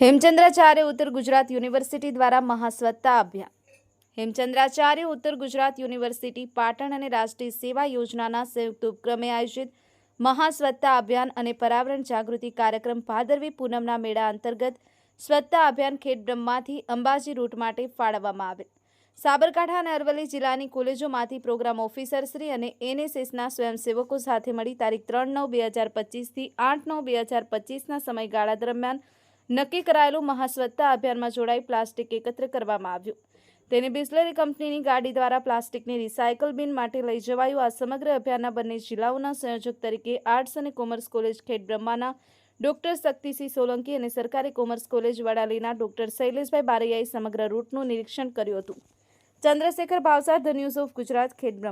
હેમચંદ્રાચાર્ય ઉત્તર ગુજરાત યુનિવર્સિટી દ્વારા મહાસ્વત્તા અભિયાન. હેમચંદ્રાચાર્ય ઉત્તર ગુજરાત યુનિવર્સિટી પાટણ અને રાષ્ટ્રીય સેવા યોજનાના સંયુક્ત ઉપક્રમે આયોજિત મહાસ્વત્તા અભિયાન અને પર્યાવરણ જાગૃતિ કાર્યક્રમ ભાદરવી પૂનમના મેળા અંતર્ગત સ્વચ્છતા અભિયાન ખેડ બ્રહ્માથી અંબાજી રૂટ માટે ફાળવવામાં આવેલ. સાબરકાંઠા અને અરવલ્લી જિલ્લાની કોલેજોમાંથી પ્રોગ્રામ ઓફિસરશ્રી અને એનએસએસના સ્વયંસેવકો સાથે મળી તારીખ ત્રણ નવ બે હજાર પચીસથી આઠ નવ બે હજાર પચીસના સમયગાળા દરમિયાન નક્કી કરાયેલું મહાસ્વચ્છતા અભિયાનમાં જોડાઈ પ્લાસ્ટિક એકત્ર કરવામાં આવ્યું. તેને બિસ્લરી કંપનીની ગાડી દ્વારા પ્લાસ્ટિકની રિસાયકલ બિન માટે લઈ જવાયું આ સમગ્ર અભિયાનના બંને જિલ્લાઓના સંયોજક તરીકે આર્ટ્સ અને કોમર્સ કોલેજ ખેડ બ્રહ્માના ડોક્ટર શક્તિસિંહ સોલંકી અને સરકારી કોમર્સ કોલેજ વડાલીના ડોક્ટર શૈલેષભાઈ બારૈયાએ સમગ્ર રૂટનું નિરીક્ષણ કર્યું હતું. Chandrashekhar Bhavsar, the news of Gujarat, Khed